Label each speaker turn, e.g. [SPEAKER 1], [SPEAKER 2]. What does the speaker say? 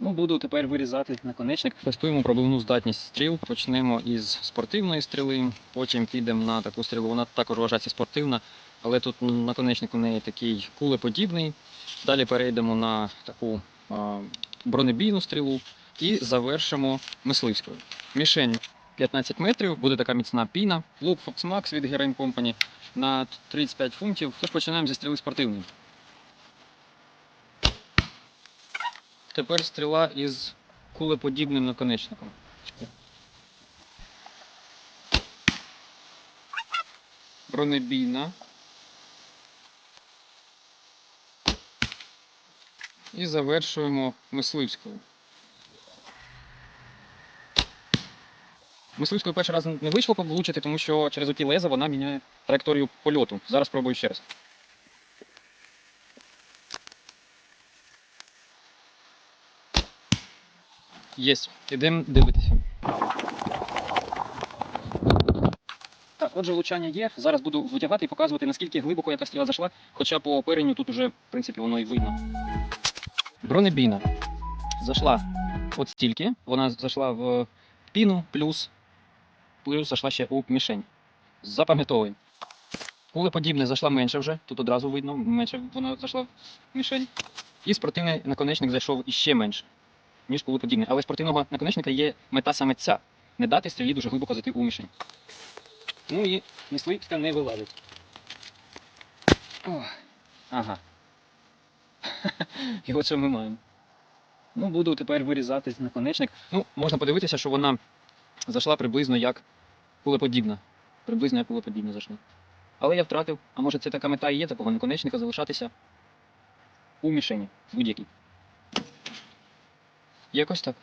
[SPEAKER 1] Ну, буду тепер вирізати наконечник. Тестуємо пробивну здатність стріл. Почнемо із спортивної стріли, потім підемо на таку стрілу. Вона також вважається спортивна, але тут наконечник у неї такий кулеподібний. Далі перейдемо на таку а, бронебійну стрілу і завершимо мисливською. Мішень 15 метрів, буде така міцна піна. Лук Fox Max від Gerain Company на 35 фунтів. Тож починаємо зі стріли спортивної. Тепер стріла із кулеподібним наконечником. Бронебійна. І завершуємо мисливською. Мисливською перший раз не вийшло влучити, тому що через оті леза вона міняє траєкторію польоту. Зараз спробую ще раз. Єсть. Ідемо дивитися. Так, отже, влучання є. Зараз буду витягати і показувати, наскільки глибоко яка стріла зайшла, хоча по оперенню тут уже, в принципі, воно і видно. Бронебійна. Зайшла от стільки. Вона зайшла в піну, плюс, плюс зайшла ще у мішень. Запам'ятовуємо. Кулеподібне зайшла менше вже. Тут одразу видно, менше вона зайшла в мішень. І спортивний наконечник зайшов іще менше ніж кулеподібний. Але спортивного наконечника є мета саме ця. Не дати стрілі дуже глибоко зайти у мішень. Ну і мисливська не вилазить. Ох. Ага. І що ми маємо. Ну, буду тепер вирізати наконечник. Ну, можна подивитися, що вона зайшла приблизно як кулеподібна. Приблизно як кулеподібна зайшла. Але я втратив, а може це така мета і є такого наконечника залишатися у мішені. Будь-якій. Якось так.